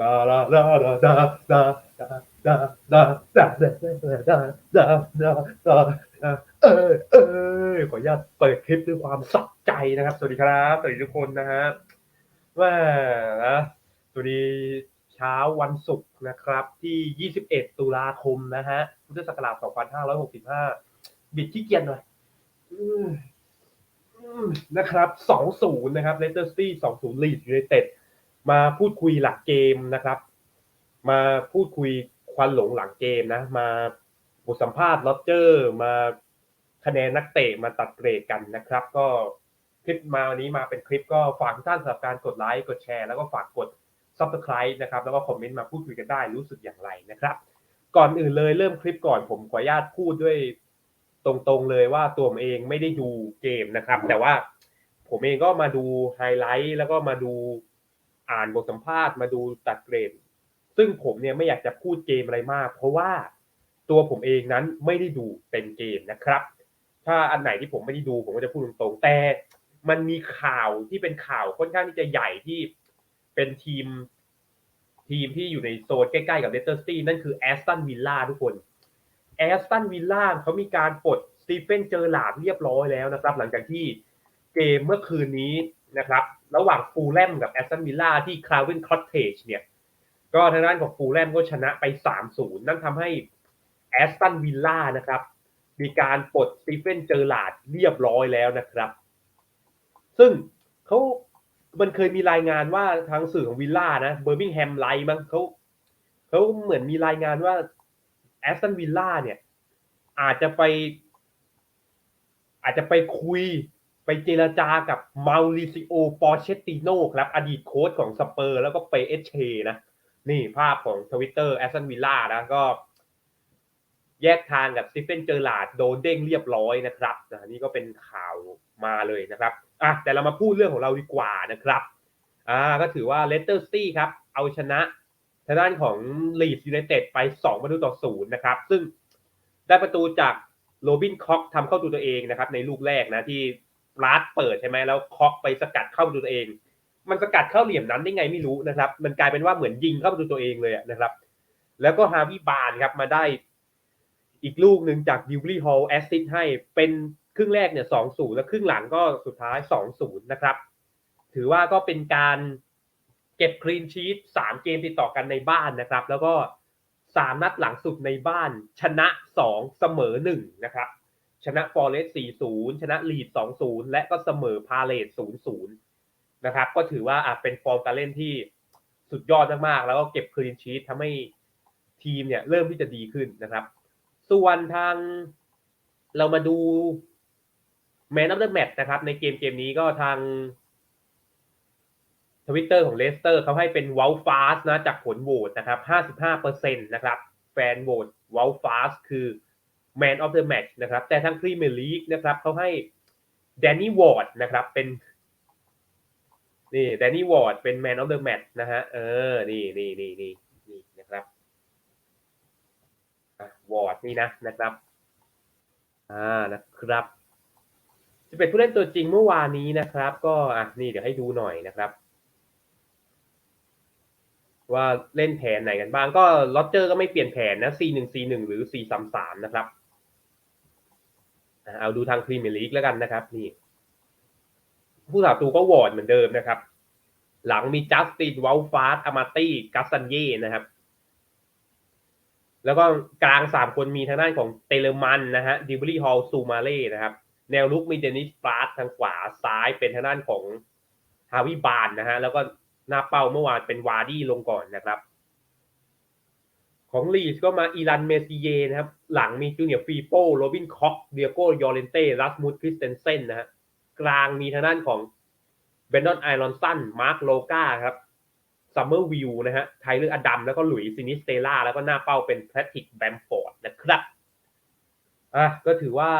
ดาดาดาดาดาดาดาดาดาดาดาดาดาดาเออเออขออนุญาตเปิดคลิปด้วยความสัใจนะครับ สวัสดีครับสวัสดีทุกคนนะฮะว่านะสวัสดีเช้าวันศุกร์นะครับ ที่ 21 ตุลาคมนะฮะพุทธศักราช2565 บิดขี้เกียจหน่อยนะครับ 2-0 นะครับเลสเตอร์ซิตี้2-0 ลีดยูไนเต็ด มาพูดคุยหลังเกมนะครับ มาพูดคุยควันหลงหลังเกมนะ มาบทสัมภาษณ์ลอตเจอร์มาคะแนนนักเตะมาตัดเกรดกันนะครับ ก็คลิปมาวันนี้มาเป็นคลิปก็ฝากทุกท่านสำหรับการกดไลค์กดแชร์แล้วก็ฝากกด subscribe นะครับแล้วก็คอมเมนต์มาพูดคุยกันได้รู้สึกอย่างไรนะครับ ก่อนอื่นเลยเริ่มคลิปก่อนผมขออนุญาตพูดด้วยตรงๆเลยว่าตัวผมเองไม่ได้ดูเกมนะครับ แต่ว่าผมเองก็มาดูไฮไลท์แล้วก็มาดู อ่านบทสัมภาษณ์มาดูตัดเกรดซึ่งผมเนี่ยไม่อยากจะพูดเกมอะไรมาก เพราะว่าตัวผมเองนั้นไม่ได้ดูเป็นเกมนะครับ ถ้าอันไหนที่ผมไม่ได้ดูผมก็จะพูดตรงๆแต่มันมีข่าวที่เป็นข่าวค่อนข้างที่จะใหญ่ที่เป็นทีม ทีมที่อยู่ในโซนใกล้ๆกับเลสเตอร์ซิตี้นั่นคือแอสตันวิลล่าทุกคนแอสตันวิลล่าเขามีการปลดสตีเฟนเจอร์หลาดเรียบร้อยแล้วนะครับ หลังจากที่เกมเมื่อคืนนี้ นะครับระหว่างฟูลแลมกับแอสตันวิลล่าที่คลาเวนคอตเทจเนี่ยก็ทางด้านของฟูลแลมก็ชนะไป 3-0 นั่นทำให้แอสตันวิลล่านะครับมีการปลดสตีเฟนเจอร์ลาดเรียบร้อยแล้วนะครับ ซึ่งเขามันเคยมีรายงานว่าทางสื่อของวิลล่านะเบอร์มิงแฮมไลท์มั้งเขาเขาเหมือนมีรายงานว่าแอสตันวิลล่าเนี่ยอาจจะไป อาจจะไปคุย ไปเจรจากับมาริซิโอปอเชตติโนครับ อดีตโค้ชของสเปอร์ แล้วก็ไปเอชเชนะ นี่ภาพของทวิตเตอร์แอสตันวิลล่านะก็ แยกทางกับสตีเฟนเจอร์ลาดโดนเด้งเรียบร้อยนะครับนะนี่ก็เป็นข่าวมาเลยนะครับอะแต่เรามาพูดเรื่องของเราดีกว่านะครับอ่าก็ถือว่าเลสเตอร์ซิตี้ครับ เอาชนะทางด้านของลีดยูไนเต็ดไป2ประตูต่อศูนย์นะครับ ซึ่งได้ประตูจากโรบินคอกทำเข้าตัวตัวเองนะครับ ในลูกแรกนะที่ ลาดเปิดใช่ไหมแล้วคอกไปสกัดเข้าประตูตัวเอง มันสกัดเข้าเหลี่ยมนั้นได้ไงไม่รู้นะครับ มันกลายเป็นว่าเหมือนยิงเข้าประตูตัวเองเลยนะครับ แล้วก็ฮาวิบานครับมาได้อีกลูกหนึ่งจากดิวลี่ฮอลแอสซิสให้เป็นครึ่งแรกเนี่ยสองศูนย์แล้วครึ่งหลังก็สุดท้ายสองศูนย์นะครับ ถือว่าก็เป็นการเก็บคลีนชีตสามเกมติดต่อกันในบ้านนะครับ แล้วก็สามนัดหลังสุดในบ้านชนะสองเสมอหนึ่งนะครับ ชนะฟอร์เรสต์4-0ชนะลีด2-0และก็เสมอพาเลต0-0นะครับ ก็ถือว่าอะเป็นฟอร์มการเล่นที่สุดยอดมากๆ แล้วก็เก็บคลีนชีตทำให้ทีมเนี่ยเริ่มที่จะดีขึ้นนะครับ ส่วนทางเรามาดูแมน of เดอะแมตนะครับ ในเกมเกมนี้ก็ทางทวิตเตอร์ของเลสเตอร์เขาให้เป็นว o ลฟาสนะจากผลโหวตนะครับ 55%นะครับ แฟนโหวตว o ลฟาสคือ Man of the Match นะครับแต่ทางพรีเมียร์ลีกนะครับเขาให้แดนนี่วอร์ดนะครับเป็นนี่แดนนี่วอร์ดเป็น Man of the Match นะฮะเออนี่นี่นี่นี่นี่นะครับวอร์ดนี่นะนะครับอ่านะครับ จะเป็นผู้เล่นตัวจริงเมื่อวานนี้นะครับ ก็อะนี่เดี๋ยวให้ดูหน่อยนะครับ ว่าเล่นแผนไหนกันบ้างก็ลอตเจอร์ก็ไม่เปลี่ยนแผนนะ C 1 C 1หรือ C 3 3 นะครับ เอาดูทางพรีเมียร์ลีกแล้วกันนะครับ นี่ ผู้สาประตูก็วอร์ดเหมือนเดิมนะครับ หลังมีจัสตินวอลฟาสอามาตี้กัสซันเย่นะครับ แล้วก็กลางสามคนมีทางด้านของเตเลมันนะฮะดิบลี่ฮอลซูมาเล่นะครับ แนวลุกมีเดนิสฟาสทางขวาซ้ายเป็นทางด้านของฮาวิบานนะฮะแล้วก็หน้าเป้าเมื่อวานเป็นวาร์ดี้ลงก่อนนะครับ ของลีสก็มาอีรันเมซิเยนะครับ หลังมีจูเนียร์ฟีโป้โรบินคอกเดียโกยอเรนเต้รัสมุดคริสเตนเซนนะฮะกลางมีทางด้านของเบนดอนไอรอนสันมาร์คโลกาครับซัมเมอร์วิวนะฮะไทเลอร์อดัมแล้วก็หลุยซินิสเตล่าแล้วก็หน้าเป้าเป็นแพทริกแบมฟอร์ดนะครับอะก็ถือว่า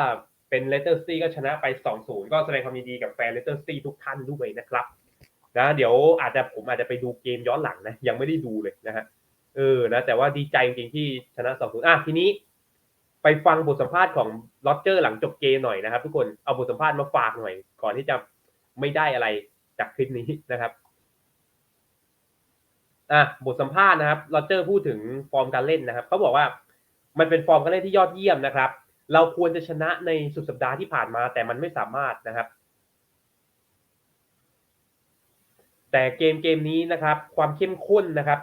เป็นเลสเตอร์ซีก็ชนะไป 2-0 ก็แสดงความยินดีกับแฟนเลสเตอร์ซีทุกท่านด้วยนะครับนะเดี๋ยวอาจจะผมอาจจะไปดูเกมย้อนหลังนะยังไม่ได้ดูเลยนะฮะ ออนะแต่ว่าดีใจจริงๆที่ชนะ2-0อะทีนี้ ไปฟังบทสัมภาษณ์ของลอตเจอร์หลังจบเกมหน่อยนะครับ ทุกคนเอาบทสัมภาษณ์มาฝากหน่อย ก่อนที่จะไม่ได้อะไรจากคลิปนี้นะครับอะบทสัมภาษณ์นะครับโรเจอร์พูดถึงฟอร์มการเล่นนะครับเขาบอกว่ามันเป็นฟอร์มการเล่นที่ยอดเยี่ยมนะครับ เราควรจะชนะในสุดสัปดาห์ที่ผ่านมา แต่มันไม่สามารถนะครับ แต่เกมเกมนี้นะครับ ความเข้มข้นนะครับ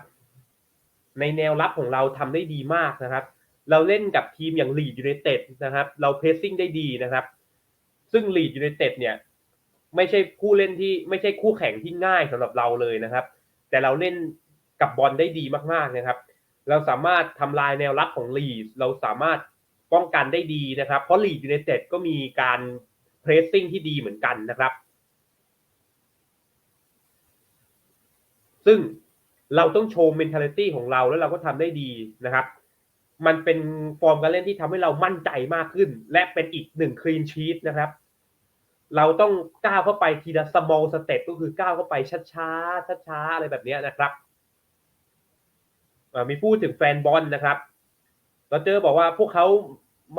ในแนวรับของเราทำได้ดีมากนะครับ เราเล่นกับทีมอย่างลีดยูไนเต็ดนะครับ เราเพรสซิ่งได้ดีนะครับ ซึ่งลีดยูไนเต็ดเนี่ยไม่ใช่คู่เล่นที่ไม่ใช่คู่แข่งที่ง่ายสำหรับเราเลยนะครับ แต่เราเล่นกับบอลได้ดีมากๆนะครับ เราสามารถทำลายแนวรับของลีดเราสามารถป้องกันได้ดีนะครับ เพราะลีดยูไนเต็ดก็มีการเพรสซิ่งที่ดีเหมือนกันนะครับ ซึ่ง เราต้องโชว์ mentality ของเราแล้วเราก็ทำได้ดีนะครับ มันเป็นฟอร์มการเล่นที่ทำให้เรามั่นใจมากขึ้น และเป็นอีกหนึ่ง clean sheet นะครับ เราต้องก้าวเข้าไปทีละ small step ก็คือก้าวเข้าไปช้าๆช้าๆอะไรแบบนี้นะครับมีพูดถึงแฟนบอลนะครับเราเจอบอกว่าพวกเขา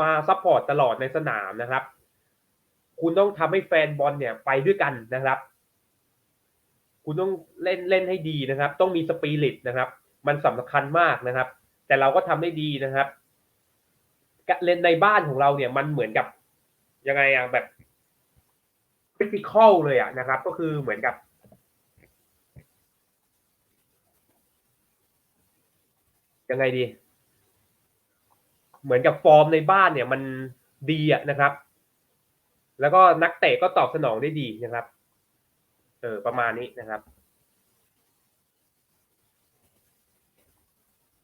มาซัพพอร์ตตลอดในสนามนะครับ คุณต้องทำให้แฟนบอลเนี่ยไปด้วยกันนะครับ คุณต้องเล่นเล่นให้ดีนะครับ ต้องมีสปิริตนะครับ มันสำคัญมากนะครับ แต่เราก็ทำได้ดีนะครับเล่นในบ้านของเราเนี่ยมันเหมือนกับยังไงอะแบบฟิสิกอลเลยอะนะครับ ก็คือเหมือนกับยังไงดี เหมือนกับฟอร์มในบ้านเนี่ยมันดีอะนะครับ แล้วก็นักเตะก็ตอบสนองได้ดีนะครับ เออประมาณนี้นะครับ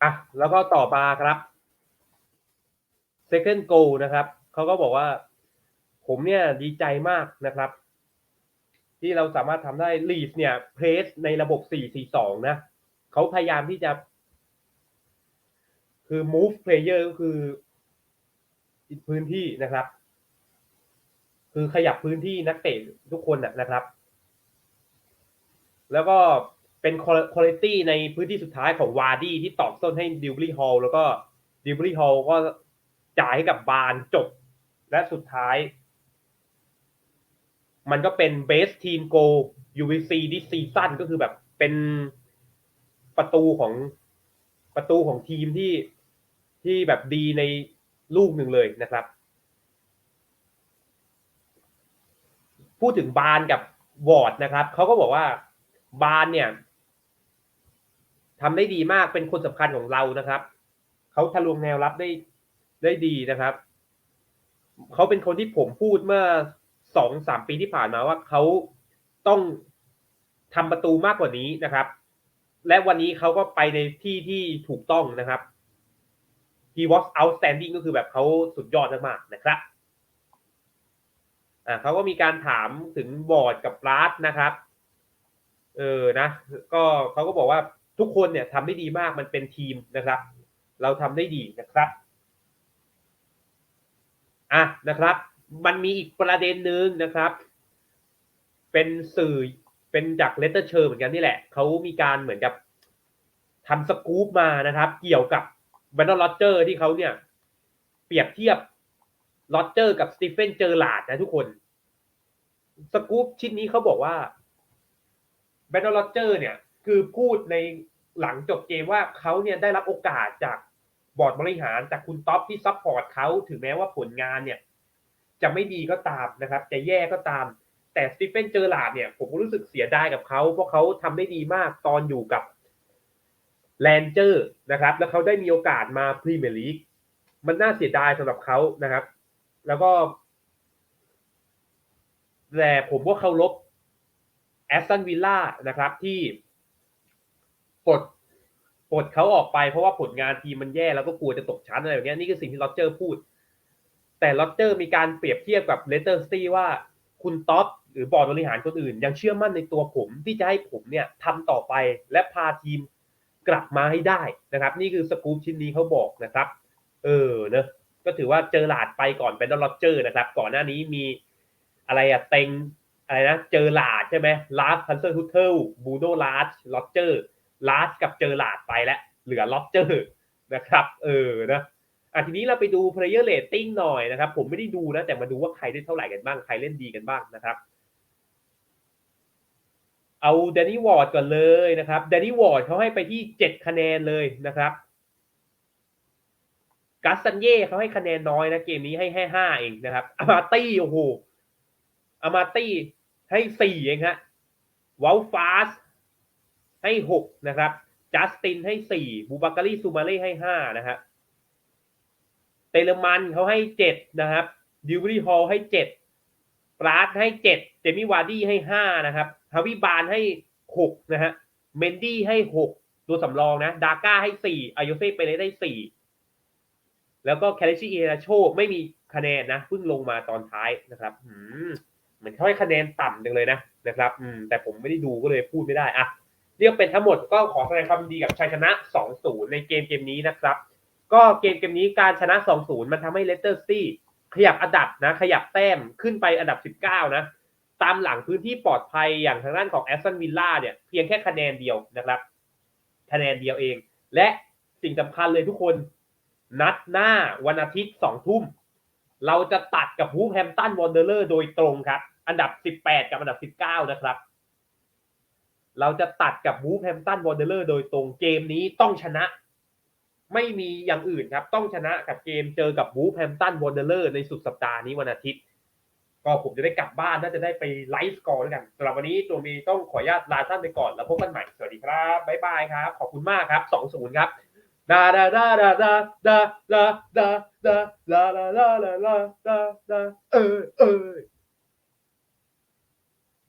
อะแล้วก็ต่อมาครับ second goal นะครับเขาก็บอกว่า ผมเนี่ยดีใจมากนะครับ ที่เราสามารถทำได้ลีดเนี่ยเพรสในระบบ 4-4-2 นะเขาพยายามที่จะ คือ move player ก็คือพื้นที่นะครับ คือขยับพื้นที่นักเตะทุกคนนะครับ แล้วก็เป็นคุณภาพในพื้นที่สุดท้ายของวาร์ดี้ที่ตอกต้นให้ดิวบรีฮอลแล้วก็ดิวบรีฮอลก็จ่ายให้กับบานจบ และสุดท้าย มันก็เป็นเบสทีมโก UVC ดิซีซั่นก็คือแบบเป็นประตูของประตูของทีมที่ที่แบบดีในลูกหนึ่งเลยนะครับ พูดถึงบานกับวอร์ดนะครับเขาก็บอกว่า บานเนี่ยทำได้ดีมากเป็นคนสำคัญของเรานะครับ เขาทะลวงแนวรับได้ได้ดีนะครับ เขาเป็นคนที่ผมพูดเมื่อสองสามปีที่ผ่านมาว่าเขาต้องทำประตูมากกว่านี้นะครับ และวันนี้เขาก็ไปในที่ที่ถูกต้องนะครับ he was outstanding ก็คือแบบเขาสุดยอดมากๆนะครับอ่าเขาก็มีการถามถึงบอร์ดกับรัสนะครับ เออนะก็เขาก็บอกว่าทุกคนเนี่ยทำได้ดีมากมันเป็นทีมนะครับ เราทำได้ดีนะครับอะนะครับ มันมีอีกประเด็นหนึ่งนะครับ เป็นสื่อเป็นจากเลตเตอร์เชอร์เหมือนกันนี่แหละเขามีการเหมือนกับทำสกู๊ปมานะครับ เกี่ยวกับแบนดอลลอเจอร์ที่เขาเนี่ย เปรียบเทียบลอเจอร์กับสตีเฟนเจอร์ลาดนะทุกคน สกู๊ปชิ้นนี้เขาบอกว่า แบนดอลลอเจอร์เนี่ยคือพูดในหลังจบเกมว่าเขาเนี่ยได้รับโอกาสจากบอร์ดบริหารจากคุณท็อปที่ซัพพอร์ตเขาถึงแม้ว่าผลงานเนี่ย จะไม่ดีก็ตามนะครับ จะแย่ก็ตาม แต่สตีเฟนเจอร์ลาดเนี่ย ผมก็รู้สึกเสียดายกับเขาเพราะเขาทำได้ดีมากตอนอยู่กับแลนเจอร์นะครับ แล้วเขาได้มีโอกาสมาพรีเมียร์ลีกมันน่าเสียดายสำหรับเขานะครับ แล้วก็ แต่ผมก็เคารพ แอสตันวิลล่านะครับที่ปลดปลดเขาออกไปเพราะว่าผลงานทีมมันแย่แล้วก็กลัวจะตกชั้นอะไรแบบนี้นี่คือสิ่งที่ลอเจอร์พูด แต่ลอเจอร์มีการเปรียบเทียบกับเลสเตอร์สตีว่าคุณท็อปหรือบอร์ดบริหารคนอื่น ยังเชื่อมั่นในตัวผมที่จะให้ผมเนี่ยทำต่อไปและพาทีมกลับมาให้ได้นะครับ นี่คือสกู๊ปชิ้นนี้เขาบอกนะครับ เออเนอะก็ถือว่าเจอหลาดไปก่อนเป็นดอลลอเจอร์นะครับ ก่อนหน้านี้มีอะไรอะเต็ง อะไรนะเจอหลาดใช่ไหมลาสพันเซอร์ฮุตเทิลบูโดลาสลอเจอร์ลาสกับเจอหลาดไปแล้ว เหลือล็อเจอร์นะครับเออนะอะทีนี้เราไปดู player rating หน่อยนะครับ ผมไม่ได้ดูนะ แต่มาดูว่าใครได้เท่าไหร่กันบ้าง ใครเล่นดีกันบ้างนะครับเอาแดนนี่วอร์ดก่อนเลยนะครับแดนนี่วอร์ดเขาให้ไปที่เจ็ดคะแนนเลยนะครับกัสซันเย่เขาให้คะแนนน้อยนะเกมนี้ให้แค่ห้าเองนะครับอามาตี้โอ้โหอามาตี้ ให้สี่เองฮะวอลฟาสให้หกนะครับจัสตินให้สี่บูบาการีซูมาเล่ให้ห้านะครับเตเลมันเขาให้เจ็ดนะครับดิวบรีฮอลให้เจ็ดปราดให้เจ็ดเจมี่วาร์ดี้ให้ห้านะครับฮาวิบานให้หกนะฮะเมนดี้ให้หกตัวสำรองนะ ดาก้าให้สี่อายเซ่ไปเลยได้สี่แล้วก็แคลิชิเอราโชไม่มีคะแนนนะเพิ่งลงมาตอนท้ายนะครับอืม เหมือนเขาให้คะแนนต่ำจังเลยนะนะครับอืมแต่ผมไม่ได้ดูก็เลยพูดไม่ได้อะเรียกเป็นทั้งหมดก็ขอแสดงความยินดีกับชัยชนะ 2-0 ในเกมเกมนี้นะครับ ก็เกมเกมนี้การชนะ 2-0 มันทำให้เลสเตอร์ซิตี้ขยับอันดับนะ ขยับแต้มขึ้นไปอันดับ 19 นะ ตามหลังพื้นที่ปลอดภัยอย่างทางด้านของแอสตันวิลล่าเนี่ยเพียงแค่คะแนนเดียวนะครับ คะแนนเดียวเอง และสิ่งสำคัญเลยทุกคน นัดหน้าวันอาทิตย์สองทุ่ม เราจะตัดกับวูฟแฮมตันวอนเดอร์โดยตรงครับ อันดับ 18 กับอันดับ 19 นะครับ เราจะตัดกับวูฟแฮมตันวอนเดอร์โดยตรงเกมนี้ต้องชนะ ไม่มีอย่างอื่นครับ ต้องชนะกับเกมเจอกับวูฟแฮมตันวอนเดอร์ในสุดสัปดาห์นี้วันอาทิตย์ ก็ผมจะได้กลับบ้านน่าจะได้ไปไลฟ์สกอร์ด้วยกันสำหรับวันนี้ตัวมีต้องขออนุญาตลาท่านไปก่อนแล้วพบกันใหม่สวัสดีครับบ๊ายบายครับ ขอบคุณมากครับ2-0ครับดาดาดาดาดาดาดาดาดาดาดาดาดาดาดาเออเออ